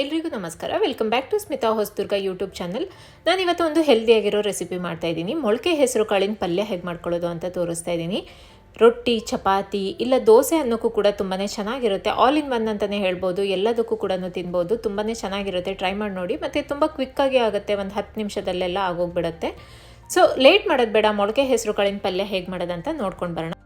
ಎಲ್ರಿಗೂ ನಮಸ್ಕಾರ. Welcome back to Smita Hosadurga YouTube channel ನಾನು ಇವತ್ತು ಒಂದು ಹೆಲ್ದಿಯಾಗಿರೋ ರೆಸಿಪಿ ಮಾಡ್ತಾ ಇದ್ದೀನಿ. ಮೊಳಕೆ ಹೆಸರು ಕಾಳಿನ ಪಲ್ಯ ಹೇಗೆ ಮಾಡ್ಕೊಳ್ಳೋದು ಅಂತ ತೋರಿಸ್ತಾ ಇದ್ದೀನಿ. ರೊಟ್ಟಿ, ಚಪಾತಿ ಇಲ್ಲ ದೋಸೆ ಅನ್ನೋಕ್ಕೂ ಕೂಡ ತುಂಬಾ ಚೆನ್ನಾಗಿರುತ್ತೆ. ಆಲ್ ಇನ್ ಒನ್ ಅಂತಲೇ ಹೇಳ್ಬೋದು. ಎಲ್ಲದಕ್ಕೂ ಕೂಡ ತಿನ್ಬೋದು. ತುಂಬಾ ಚೆನ್ನಾಗಿರುತ್ತೆ. ಟ್ರೈ ಮಾಡಿ ನೋಡಿ. ಮತ್ತು ತುಂಬ ಕ್ವಿಕ್ಕಾಗಿ ಆಗುತ್ತೆ. ಒಂದು ಹತ್ತು ನಿಮಿಷದಲ್ಲೆಲ್ಲ ಆಗೋಗ್ಬಿಡುತ್ತೆ. ಸೊ ಲೇಟ್ ಮಾಡೋದು ಬೇಡ. ಮೊಳಕೆ ಹೆಸರು ಕಾಳಿನ ಪಲ್ಯ ಹೇಗೆ ಮಾಡೋದಂತ ನೋಡ್ಕೊಂಡು ಬರೋಣ.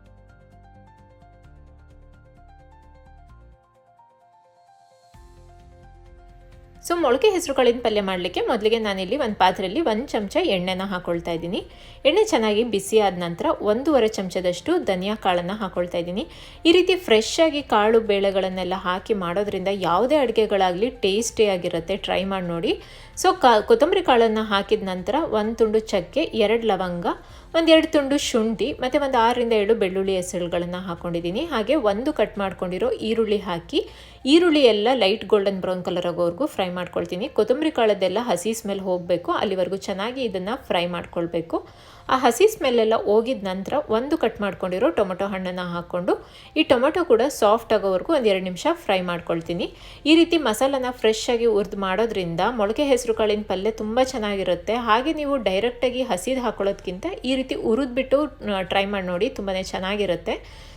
ಸೊ ಮೊಳಕೆ ಹೆಸರುಕಾಳಿನ ಪಲ್ಯ ಮಾಡಲಿಕ್ಕೆ ಮೊದಲಿಗೆ ನಾನಿಲ್ಲಿ ಒಂದು ಪಾತ್ರೆಯಲ್ಲಿ ಒಂದು ಚಮಚ ಎಣ್ಣೆನ ಹಾಕೊಳ್ತಾ ಇದ್ದೀನಿ. ಎಣ್ಣೆ ಚೆನ್ನಾಗಿ ಬಿಸಿ ಆದ ನಂತರ ಒಂದೂವರೆ ಚಮಚದಷ್ಟು ಧನಿಯಾ ಕಾಳನ್ನು ಹಾಕೊಳ್ತಾ ಇದ್ದೀನಿ. ಈ ರೀತಿ ಫ್ರೆಶ್ ಆಗಿ ಕಾಳು ಬೇಳೆಗಳನ್ನೆಲ್ಲ ಹಾಕಿ ಮಾಡೋದ್ರಿಂದ ಯಾವುದೇ ಅಡುಗೆಗಳಾಗಲಿ ಟೇಸ್ಟಿಯಾಗಿರುತ್ತೆ ಟ್ರೈ ಮಾಡಿ ನೋಡಿ. ಸೊ ಕಾ, ಕೊತ್ತಂಬರಿ ಕಾಳನ್ನು ಹಾಕಿದ ನಂತರ ಒಂದು ತುಂಡು ಚಕ್ಕೆ, ಎರಡು ಲವಂಗ ಒಂದೆರಡು ತುಂಡು ಶುಂಠಿ, ಮತ್ತು ಒಂದು ಆರರಿಂದ ಏಳು ಬೆಳ್ಳುಳ್ಳಿ ಹೆಸರುಗಳನ್ನು ಹಾಕ್ಕೊಂಡಿದ್ದೀನಿ ಹಾಗೆ ಒಂದು ಕಟ್ ಮಾಡ್ಕೊಂಡಿರೋ ಈರುಳ್ಳಿ ಹಾಕಿ, ಈರುಳ್ಳಿ ಎಲ್ಲ ಲೈಟ್ ಗೋಲ್ಡನ್ ಬ್ರೌನ್ ಕಲರ್ ಆಗೋವರೆಗೂ ಫ್ರೈ ಮಾಡ್ಕೊಳ್ತೀನಿ. ಕೊತ್ತಂಬರಿ ಕಾಳದ್ದೆಲ್ಲ ಹಸಿ ಸ್ಮೆಲ್ ಹೋಗಬೇಕು, ಅಲ್ಲಿವರೆಗೂ ಚೆನ್ನಾಗಿ ಇದನ್ನು ಫ್ರೈ ಮಾಡ್ಕೊಳ್ಬೇಕು. ಆ ಹಸಿ ಸ್ಮೆಲ್ಲೆಲ್ಲ ಹೋಗಿದ ನಂತರ ಒಂದು ಕಟ್ ಮಾಡ್ಕೊಂಡಿರೋ ಟೊಮೊಟೊ ಹಣ್ಣನ್ನು ಹಾಕ್ಕೊಂಡು, ಈ ಟೊಮೊಟೊ ಕೂಡ ಸಾಫ್ಟ್ ಆಗೋವರೆಗೂ ಒಂದು ಎರಡು ನಿಮಿಷ ಫ್ರೈ ಮಾಡ್ಕೊಳ್ತೀನಿ. ಈ ರೀತಿ ಮಸಾಲನ ಫ್ರೆಶ್ ಆಗಿ ಹುರಿದು ಮಾಡೋದ್ರಿಂದ ಮೊಳಕೆ ಹೆಸರು ಕಾಳಿನ ಪಲ್ಯ ತುಂಬ ಚೆನ್ನಾಗಿರುತ್ತೆ. ಹಾಗೆ ನೀವು ಡೈರೆಕ್ಟಾಗಿ ಹಸಿದು ಹಾಕೊಳ್ಳೋದ್ಕಿಂತ ಈ ರೀತಿ ಹುರಿದ್ಬಿಟ್ಟು ಟ್ರೈ ಮಾಡಿ ನೋಡಿ ತುಂಬಾ ಚೆನ್ನಾಗಿರುತ್ತೆ.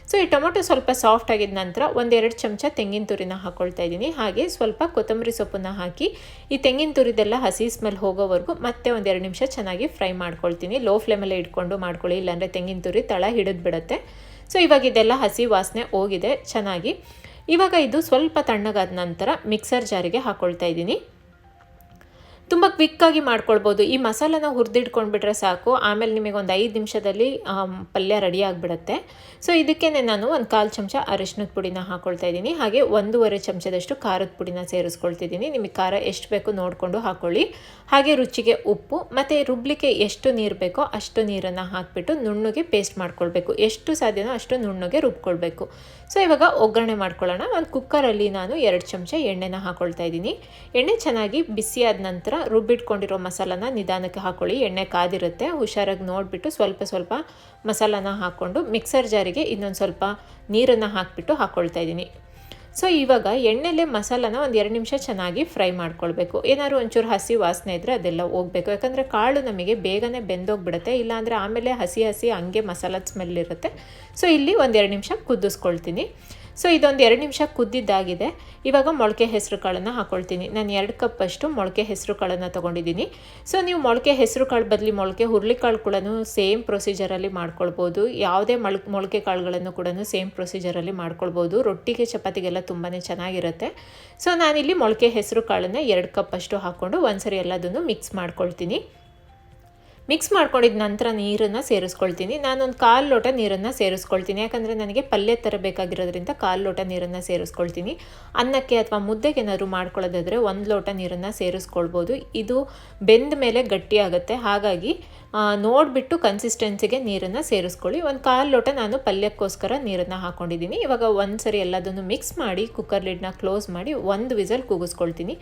ಸೊ ಈ ಟೊಮೊಟೊ ಸ್ವಲ್ಪ ಸಾಫ್ಟ್ ಆಗಿದ ನಂತರ ಒಂದೆರಡು ಚಮಚ ತೆಂಗಿನ ತುರಿನ ಹಾಕೊಳ್ತಾ ಇದ್ದೀನಿ. ಹಾಗೆ ಸ್ವಲ್ಪ ಕೊತ್ತಂಬರಿ ಸೊಪ್ಪನ್ನು ಹಾಕಿ ಈ ತೆಂಗಿನ ತುರಿದೆಲ್ಲ ಹಸಿ ಸ್ಮೆಲ್ ಹೋಗೋವರೆಗೂ ಮತ್ತೆ ಒಂದೆರಡು ನಿಮಿಷ ಚೆನ್ನಾಗಿ ಫ್ರೈ ಮಾಡ್ಕೊಳ್ತೀನಿ. ಲೋ ಫ್ಲೇಮಲ್ಲೇ ಇಟ್ಕೊಂಡು ಮಾಡ್ಕೊಳ್ಳಿ, ಇಲ್ಲಾಂದರೆ ತೆಂಗಿನ ತುರಿ ತಳ ಹಿಡಿದು ಬಿಡುತ್ತೆ. ಸೊ ಇವಾಗ ಇದೆಲ್ಲ ಹಸಿ ವಾಸನೆ ಹೋಗಿದೆ, ಚೆನ್ನಾಗಿ. ಇವಾಗ ಇದು ಸ್ವಲ್ಪ ತಣ್ಣಗಾದ ನಂತರ ಮಿಕ್ಸರ್ ಜಾರಿಗೆ ಹಾಕ್ಕೊಳ್ತಾ ಇದ್ದೀನಿ. ತುಂಬ ಕ್ವಿಕ್ಕಾಗಿ ಮಾಡ್ಕೊಳ್ಬೋದು. ಈ ಮಸಾಲನ ಹುರಿದಿಟ್ಕೊಂಡ್ಬಿಟ್ರೆ ಸಾಕು. ಆಮೇಲೆ ನಿಮಗೆ ಒಂದು ಐದು ನಿಮಿಷದಲ್ಲಿ ಪಲ್ಯ ರೆಡಿ ಆಗಿಬಿಡುತ್ತೆ. ಸೊ ಇದಕ್ಕೇ ನಾನು ಒಂದು ಕಾಲು ಚಮಚ ಅರಿಶಿನದ ಪುಡಿನ ಹಾಕ್ಕೊಳ್ತಾ ಇದ್ದೀನಿ. ಹಾಗೆ ಒಂದೂವರೆ ಚಮಚದಷ್ಟು ಖಾರದ ಪುಡಿನ ಸೇರಿಸ್ಕೊಳ್ತಿದ್ದೀನಿ. ನಿಮಗೆ ಖಾರ ಎಷ್ಟು ಬೇಕು ನೋಡಿಕೊಂಡು ಹಾಕ್ಕೊಳ್ಳಿ ಹಾಗೆ ರುಚಿಗೆ ಉಪ್ಪು, ಮತ್ತು ರುಬ್ಲಿಕ್ಕೆ ಎಷ್ಟು ನೀರು ಬೇಕೋ ಅಷ್ಟು ನೀರನ್ನು ಹಾಕಿಬಿಟ್ಟು ನುಣ್ಣಗೆ ಪೇಸ್ಟ್ ಮಾಡ್ಕೊಳ್ಬೇಕು. ಎಷ್ಟು ಸಾಧ್ಯನೋ ಅಷ್ಟು ನುಣ್ಣಗೆ ರುಬ್ಕೊಳ್ಬೇಕು. ಸೊ ಇವಾಗ ಒಗ್ಗರಣೆ ಮಾಡ್ಕೊಳ್ಳೋಣ. ಒಂದು ಕುಕ್ಕರಲ್ಲಿ ನಾನು ಎರಡು ಚಮಚ ಎಣ್ಣೆನ ಹಾಕ್ಕೊಳ್ತಾ ಇದ್ದೀನಿ. ಎಣ್ಣೆ ಚೆನ್ನಾಗಿ ಬಿಸಿಯಾದ ನಂತರ ರುಬ್ಬಿಟ್ಕೊಂಡಿರೋ ಮಸಾಲನ ನಿಧಾನಕ್ಕೆ ಹಾಕ್ಕೊಳ್ಳಿ ಎಣ್ಣೆ ಕಾದಿರುತ್ತೆ. ಹುಷಾರಾಗಿ ನೋಡಿಬಿಟ್ಟು ಸ್ವಲ್ಪ ಸ್ವಲ್ಪ ಮಸಾಲನ ಹಾಕ್ಕೊಂಡು ಮಿಕ್ಸರ್ ಜಾರಿಗೆ ಇನ್ನೊಂದು ಸ್ವಲ್ಪ ನೀರನ್ನು ಹಾಕಿಬಿಟ್ಟು ಹಾಕ್ಕೊಳ್ತಾ ಇದ್ದೀನಿ. ಸೊ, ಇವಾಗ ಎಣ್ಣೆಲೆ ಮಸಾಲನ ಒಂದು ಎರಡು ನಿಮಿಷ ಚೆನ್ನಾಗಿ ಫ್ರೈ ಮಾಡ್ಕೊಳ್ಬೇಕು. ಏನಾದ್ರು ಒಂಚೂರು ಹಸಿ ವಾಸನೆ ಇದ್ದರೆ ಅದೆಲ್ಲ ಹೋಗಬೇಕು. ಯಾಕಂದರೆ ಕಾಳು ನಮಗೆ ಬೇಗನೆ ಬೆಂದೋಗ್ಬಿಡುತ್ತೆ. ಇಲ್ಲಾಂದರೆ ಆಮೇಲೆ ಹಸಿ ಹಸಿ ಹಂಗೆ ಮಸಾಲದ ಸ್ಮೆಲ್ ಇರುತ್ತೆ. ಸೊ, ಇಲ್ಲಿ ಒಂದೆರಡು ನಿಮಿಷ ಕುದಿಸ್ಕೊಳ್ತೀನಿ. ಸೊ ಇದೊಂದು ಎರಡು ನಿಮಿಷ ಕುದ್ದಿದ್ದಾಗಿದೆ. ಇವಾಗ ಮೊಳಕೆ ಹೆಸರು ಕಾಳನ್ನು ಹಾಕ್ಕೊಳ್ತೀನಿ ನಾನು ಎರಡು ಕಪ್ಪಷ್ಟು ಮೊಳಕೆ ಹೆಸರು ಕಾಳನ್ನು ತೊಗೊಂಡಿದ್ದೀನಿ. ಸೊ ನೀವು ಮೊಳಕೆ ಹೆಸರು ಕಾಳು ಬದಲಿ ಮೊಳಕೆ ಹುರುಳಿಕಾಳು ಕೂಡ ಸೇಮ್ ಪ್ರೊಸೀಜರಲ್ಲಿ ಮಾಡ್ಕೊಳ್ಬೋದು. ಯಾವುದೇ ಮೊಳ, ಮೊಳಕೆ ಕಾಳುಗಳನ್ನು ಕೂಡ ಸೇಮ್ ಪ್ರೊಸೀಜರಲ್ಲಿ ಮಾಡ್ಕೊಳ್ಬೋದು. ರೊಟ್ಟಿಗೆ ಚಪಾತಿಗೆಲ್ಲ ತುಂಬಾ ಚೆನ್ನಾಗಿರುತ್ತೆ. ಸೊ ನಾನಿಲ್ಲಿ ಮೊಳಕೆ ಹೆಸರು ಕಾಳನ್ನು ಎರಡು ಕಪ್ಪಷ್ಟು ಹಾಕ್ಕೊಂಡು ಒಂದ್ಸರಿ ಎಲ್ಲದನ್ನು ಮಿಕ್ಸ್ ಮಾಡ್ಕೊಳ್ತೀನಿ. ಮಿಕ್ಸ್ ಮಾಡ್ಕೊಂಡಿದ ನಂತರ ನೀರನ್ನು ಸೇರಿಸ್ಕೊಳ್ತೀನಿ. ನಾನೊಂದು ಕಾಲು ಲೋಟ ನೀರನ್ನು ಸೇರಿಸ್ಕೊಳ್ತೀನಿ. ಯಾಕಂದರೆ ನನಗೆ ಪಲ್ಯ ತರಬೇಕಾಗಿರೋದ್ರಿಂದ ಕಾಲು ಲೋಟ ನೀರನ್ನು ಸೇರಿಸ್ಕೊಳ್ತೀನಿ. ಅನ್ನಕ್ಕೆ ಅಥವಾ ಮುದ್ದೆಗೆ ಏನಾದರೂ ಮಾಡ್ಕೊಳ್ಳೋದಾದರೆ ಒಂದು ಲೋಟ ನೀರನ್ನು ಸೇರಿಸ್ಕೊಳ್ಬೋದು. ಇದು ಬೆಂದ ಮೇಲೆ ಗಟ್ಟಿಯಾಗುತ್ತೆ ಹಾಗಾಗಿ ನೋಡಿಬಿಟ್ಟು ಕನ್ಸಿಸ್ಟೆನ್ಸಿಗೆ ನೀರನ್ನು ಸೇರಿಸ್ಕೊಳ್ಳಿ. ಒಂದು ಕಾಲು ಲೋಟ ನಾನು ಪಲ್ಯಕ್ಕೋಸ್ಕರ ನೀರನ್ನು ಹಾಕ್ಕೊಂಡಿದ್ದೀನಿ ಇವಾಗ ಒಂದು ಸರಿ ಎಲ್ಲದನ್ನು ಮಿಕ್ಸ್ ಮಾಡಿ ಕುಕ್ಕರ್ ಲಿಡ್ನ ಕ್ಲೋಸ್ ಮಾಡಿ ಒಂದು ವಿಸಲ್ ಕೂಗಿಸ್ಕೊಳ್ತೀನಿ.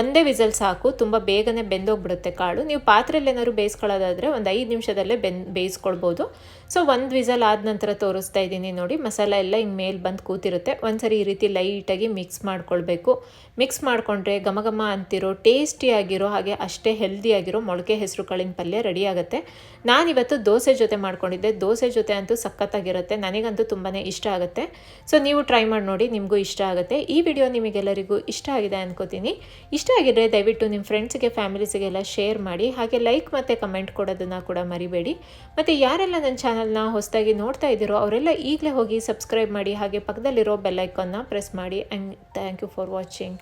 ಒಂದೇ ವಿಸಲ್ ಸಾಕು. ತುಂಬ ಬೇಗನೆ ಬೆಂದೋಗ್ಬಿಡುತ್ತೆ ಕಾಳು. ನೀವು ಪಾತ್ರೆಯಲ್ಲಿ ಏನಾದ್ರು ಬೇಯಿಸ್ಕೊಳ್ಳೋದಾದರೆ ಒಂದು ಐದು ನಿಮಿಷದಲ್ಲೇ ಬೆನ್, ಬೇಯಿಸ್ಕೊಳ್ಬೋದು. ಸೊ ಒಂದು ವಿಸಲ್ ಆದ ನಂತರ ತೋರಿಸ್ತಾ ಇದ್ದೀನಿ ನೋಡಿ. ಮಸಾಲ ಎಲ್ಲ ಹಿಂಗೆ ಮೇಲೆ ಬಂದು ಕೂತಿರುತ್ತೆ. ಒಂದ್ಸರಿ ಈ ರೀತಿ ಲೈಟಾಗಿ ಮಿಕ್ಸ್ ಮಾಡ್ಕೊಳ್ಬೇಕು. ಮಿಕ್ಸ್ ಮಾಡಿಕೊಂಡ್ರೆ ಘಮ ಘಮ ಅಂತಿರೋ ಟೇಸ್ಟಿಯಾಗಿರೋ ಹಾಗೆ ಅಷ್ಟೇ ಹೆಲ್ದಿಯಾಗಿರೋ ಮೊಳಕೆ ಹೆಸರು ಕಾಳಿನ ಪಲ್ಯ ರೆಡಿ ಆಗುತ್ತೆ. ನಾನಿವತ್ತು ದೋಸೆ ಜೊತೆ ಮಾಡ್ಕೊಂಡಿದ್ದೆ. ದೋಸೆ ಜೊತೆ ಅಂತೂ ಸಖತ್ತಾಗಿರುತ್ತೆ. ನನಗಂತೂ ತುಂಬಾ ಇಷ್ಟ ಆಗುತ್ತೆ. ಸೊ ನೀವು ಟ್ರೈ ಮಾಡಿ ನೋಡಿ, ನಿಮಗೂ ಇಷ್ಟ ಆಗುತ್ತೆ. ಈ ವಿಡಿಯೋ ನಿಮಗೆಲ್ಲರಿಗೂ ಇಷ್ಟ ಆಗಿದೆ ಅನ್ಕೋತೀನಿ. ಇಷ್ಟ ಆಗಿದ್ರೆ ದಯವಿಟ್ಟು ನಿಮ್ಮ ಫ್ರೆಂಡ್ಸ್ಗೆ ಫ್ಯಾಮಿಲೀಸ್ಗೆಲ್ಲ ಶೇರ್ ಮಾಡಿ. ಹಾಗೆ ಲೈಕ್ ಮತ್ತು ಕಮೆಂಟ್ ಕೊಡೋದನ್ನು ಕೂಡ ಮರಿಬೇಡಿ. ಮತ್ತು ಯಾರೆಲ್ಲ ನನ್ನ ಚಾನಲ್ನ ಹೊಸದಾಗಿ ನೋಡ್ತಾ ಇದ್ದೀರೋ ಅವರೆಲ್ಲ ಈಗಲೇ ಹೋಗಿ ಸಬ್ಸ್ಕ್ರೈಬ್ ಮಾಡಿ ಹಾಗೆ ಪಕ್ಕದಲ್ಲಿರೋ ಬೆಲ್ಲೈಕನ್ನ ಪ್ರೆಸ್ ಮಾಡಿ and thank you for watching